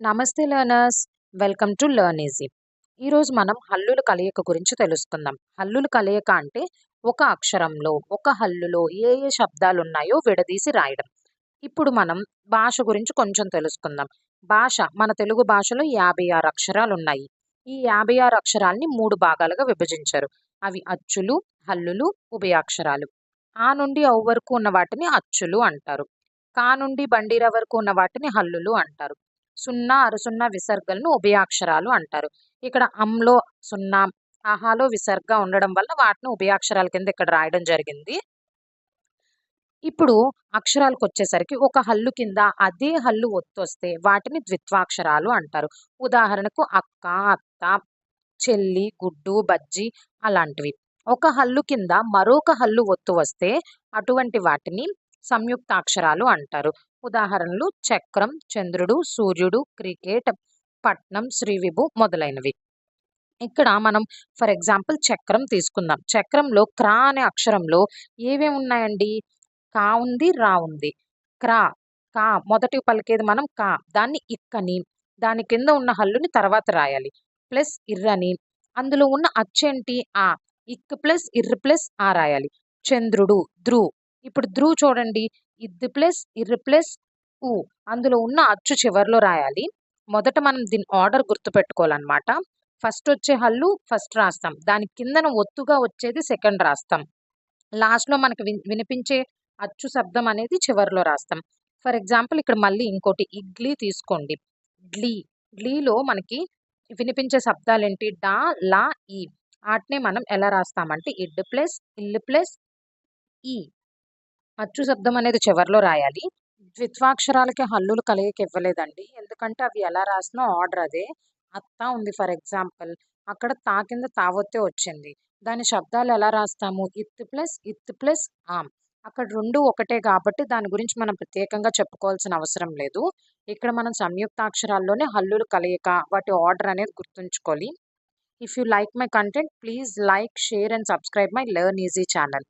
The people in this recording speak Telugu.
నమస్తే learners welcome to Learn Easy. ఈరోజు మనం హల్లుల కలయిక గురించి తెలుసుకుందాం. హల్లుల కలయిక అంటే ఒక అక్షరంలో ఒక హల్లులో ఏ ఏ శబ్దాలు ఉన్నాయో విడదీసి రాయడం. ఇప్పుడు మనం భాష గురించి కొంచెం తెలుసుకుందాం. భాష మన తెలుగు భాషలో యాభై ఆరు అక్షరాలు ఉన్నాయి ఈ యాభై ఆరు అక్షరాల్ని మూడు భాగాలుగా విభజించారు. అవి అచ్చులు హల్లులు ఉభయాక్షరాలు ఆ నుండి ఔ వరకు ఉన్న వాటిని అచ్చులు అంటారు. కా నుండి బండిర వరకు ఉన్న వాటిని హల్లులు అంటారు. సున్నా అరుసున్న విసర్గలను ఉభయాక్షరాలు అంటారు. ఇక్కడ అంలో సున్నా ఆహాలో విసర్గ ఉండడం వల్ల వాటిని ఉభయాక్షరాల కింద ఇక్కడ రాయడం జరిగింది. ఇప్పుడు అక్షరాలకు వచ్చేసరికి ఒక హల్లు కింద అదే హల్లు ఒత్తొస్తే వాటిని ద్విత్వాక్షరాలు అంటారు. ఉదాహరణకు అక్క అత్త చెల్లి గుడ్డు బజ్జి అలాంటివి. ఒక హల్లు కింద మరొక హల్లు ఒత్తు వస్తే అటువంటి వాటిని సంయుక్తాక్షరాలు అంటారు. ఉదాహరణలు చక్రం చంద్రుడు సూర్యుడు క్రికెట్ పట్నం శ్రీవిభు మొదలైనవి. ఇక్కడ మనం ఫర్ ఎగ్జాంపుల్ చక్రం తీసుకుందాం. చక్రంలో క్రా అనే అక్షరంలో ఏవేమి ఉన్నాయండి? కా ఉంది రా ఉంది. క్రా కా మొదటి పలికేది మనం కా. దాన్ని ఇక్కని దాని కింద ఉన్న హల్లుని తర్వాత రాయాలి. ప్లస్ ఇర్రని అందులో ఉన్న అచ్చేంటి? ఆ. ఇక్ ప్లస్ ఇర్ర ప్లస్ ఆ రాయాలి. చంద్రుడు ధ్రు ఇప్పుడు ధ్రు చూడండి. ఇద్ ప్లస్ ఇర్ ప్లస్ ఊ. అందులో ఉన్న అచ్చు చివరిలో రాయాలి. మొదట మనం దీని ఆర్డర్ గుర్తుపెట్టుకోవాలన్నమాట. ఫస్ట్ వచ్చే హల్లు ఫస్ట్ రాస్తాం. దాని కిందన ఒత్తుగా వచ్చేది సెకండ్ రాస్తాం. లాస్ట్లో మనకి వినిపించే అచ్చు శబ్దం అనేది చివరిలో రాస్తాం. ఫర్ ఎగ్జాంపుల్ ఇక్కడ మళ్ళీ ఇంకోటి ఇడ్లీ తీసుకోండి. డ్లీ డ్లీలో మనకి వినిపించే శబ్దాలు ఏంటి డా లా ఈ. వాటిని మనం ఎలా రాస్తామంటే ఇడ్ ప్లస్ ఇల్లు ప్లస్ ఈ. అచ్చు శబ్దం అనేది చివరిలో రాయాలి. ద్విత్వాక్షరాలకి హల్లులు కలయిక ఇవ్వలేదండి ఎందుకంటే అవి ఎలా రాసినా ఆర్డర్ అదే. అత్త ఉంది ఫర్ ఎగ్జాంపుల్. అక్కడ తా కింద తావొత్తే వచ్చింది. దాని శబ్దాలు ఎలా రాస్తాము? ఇత్ ప్లస్ ఇత్ ప్లస్ ఆమ్. అక్కడ రెండు ఒకటే కాబట్టి దాని గురించి మనం ప్రత్యేకంగా చెప్పుకోవాల్సిన అవసరం లేదు. ఇక్కడ మనం సంయుక్తాక్షరాల్లోనే హల్లులు కలయిక వాటి ఆర్డర్ అనేది గుర్తుంచుకోవాలి. If you like my content please like share and subscribe my Learn Easy channel.